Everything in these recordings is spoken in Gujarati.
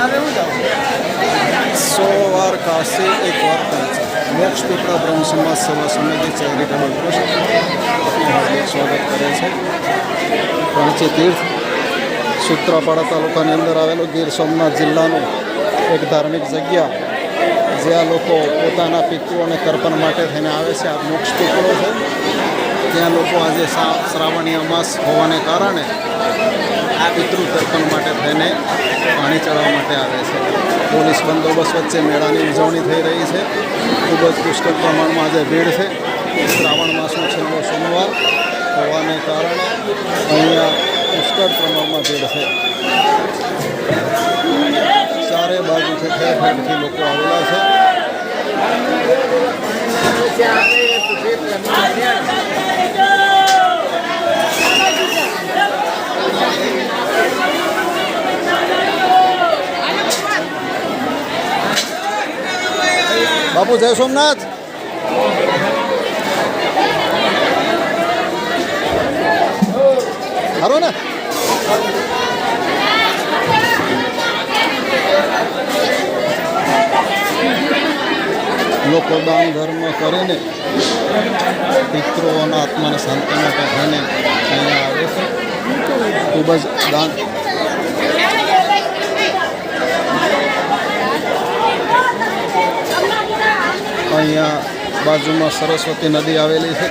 સો વાર કાશી એક વાર પંચ મોક્ષ પીપળા બ્રહ્મ સમાજ સેવા સમિતિ ચેરિટેબલ ટ્રસ્ટ આપનું સ્વાગત કરે છે. રાંચી તીર્થ, સૂત્રાપાડા તાલુકાની અંદર આવેલું ગીર સોમનાથ જિલ્લાનું એક ધાર્મિક જગ્યા. જ્યાં લોકો પોતાના પિતૃઓને તર્પણ માટે થઈને આવે છે. આ મોક્ષ પીપળો છે. ત્યાં લોકો આજે શ્રાવણી અમાસ હોવાને કારણે આ પિતૃ તર્પણ માટે થઈને પાણી ચડાવવા માટે આવે છે. પોલીસ બંદોબસ્ત વચ્ચે મેળાની ઉજવણી થઈ રહી છે. ખૂબ જ પુષ્કળ પ્રમાણમાં આજે ભીડ છે. શ્રાવણ માસનો છેલ્લો સોમવાર હોવાને કારણે અહીંયા પુષ્કળ પ્રમાણમાં ભીડ છે. ચારે બાજુથી ઠેર ઠેરથી લોકો આવેલા છે. બાપુ જય સોમનાથ. ખરો ને. લોકો દાન ધર્મ કરીને પિતૃઓના આત્માને શાંતિ માટે આવે છે. ખૂબ જ દાન. અહીંયા બાજુમાં સરસ્વતી નદી આવેલી છે.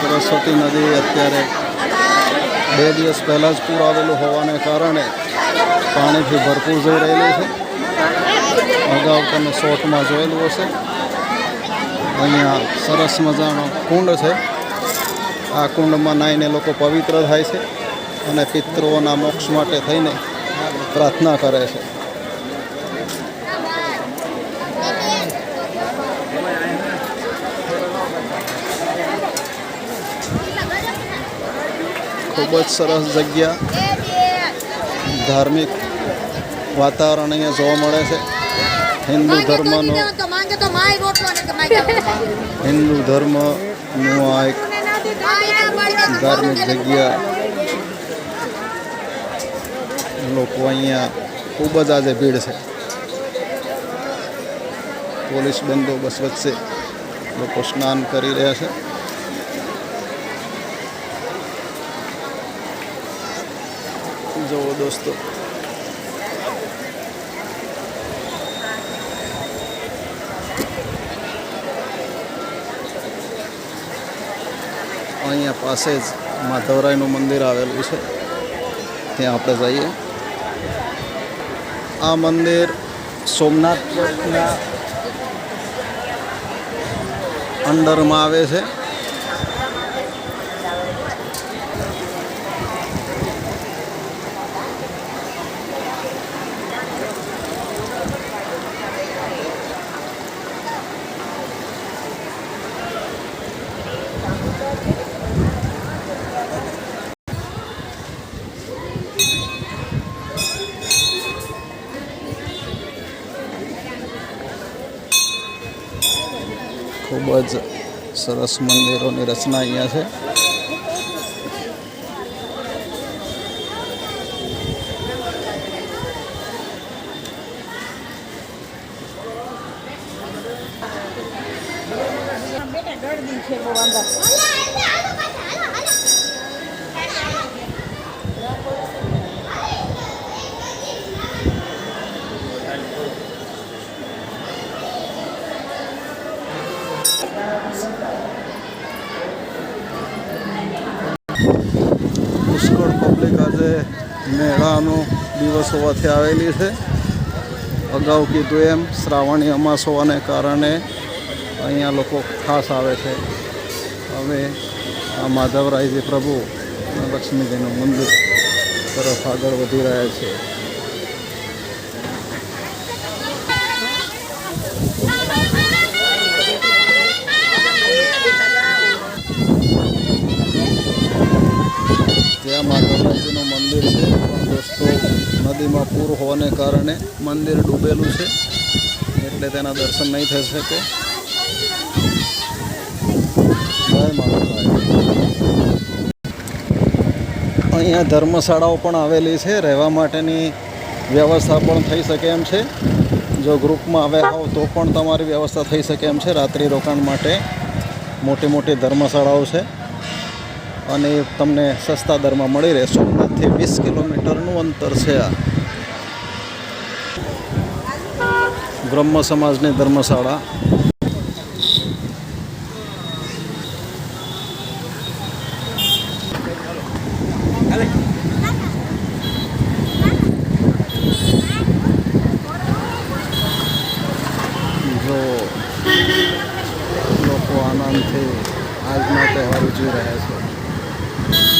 સરસ્વતી નદી અત્યારે બે દિવસ પહેલાં જ પૂર આવેલું હોવાને કારણે પાણીથી ભરપૂર જઈ રહેલી છે. અગાઉ તમે શોર્ટમાં જોયેલું હશે. અહીંયા સરસ મજાનો કુંડ છે. આ કુંડમાં નાહીને લોકો પવિત્ર થાય છે અને પિતૃઓના મોક્ષ માટે થઈને પ્રાર્થના કરે છે. ખૂબ જ સરસ જગ્યા. ધાર્મિક વાતાવરણ અહીંયા જોવા મળે છે. હિન્દુ ધર્મનો હિન્દુ ધર્મનું આ એક ધાર્મિક જગ્યા. લોકો અહીંયા ખૂબ જ આજે ભીડ છે. પોલીસ બંદોબસ્ત વચ્ચે લોકો સ્નાન કરી રહ્યા છે. જુઓ દોસ્તો. અહીંયા પાસે જ માધવરાયનું મંદિર આવેલું છે. ત્યાં આપણે જઈએ. આ મંદિર સોમનાથ અંડરમાં આવે છે. ખૂબ જ સરસ મંદિરોની રચના અહીંયા છે. પુષ્કળ પબ્લિક આજે મેળાનો દિવસ હોવાથી આવેલી છે. અગાઉ કીધું એમ, શ્રાવણી અમાસ હોવાને કારણે અહીંયા લોકો ખાસ આવે છે. હવે આ માધવરાયજી પ્રભુ અને લક્ષ્મીજીનું મંદિર તરફ આગળ વધી રહ્યા છે. નદીમાં પૂર હોવાને કારણે મંદિર ડૂબેલું છે. એટલે તેના દર્શન નહીં થઈ શકે. અહીંયા ધર્મશાળાઓ પણ આવેલી છે. રહેવા માટેની વ્યવસ્થા પણ થઈ શકે એમ છે. જો ગ્રુપમાં આવ્યા હોવ તો પણ તમારી વ્યવસ્થા થઈ શકે એમ છે. રાત્રિ રોકાણ માટે મોટી મોટી ધર્મશાળાઓ છે. અને તમને સસ્તા દરમાં મળી રહે સોમનાથથી વીસ કિલોમીટરનું અંતર છે આ. બ્રહ્મ સમાજની ધર્મશાળા. જો લોકો આનંદથી આજના તહેવાર ઉજવી રહ્યા છે.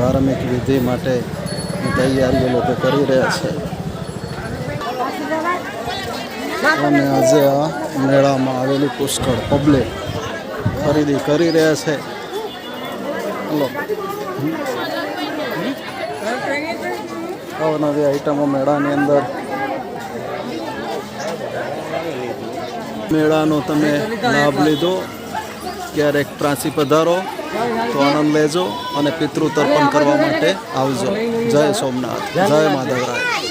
ધાર્મિક વિધિ માટે તૈયારીઓ લોકો કરી રહ્યા છે. અને આજે આ મેળામાં આવેલી પુષ્કળ પબ્લિક ખરીદી કરી રહ્યા છે. અવનવી આઈટમો મેળાની અંદર. મેળાનો તમે લાભ લીધો. ક્યારેક પ્રાંસી પધારો. તો આનંદ લેજો અને પિતૃ તર્પણ કરવા માટે આવજો. જય સોમનાથ. જય માધવરાય.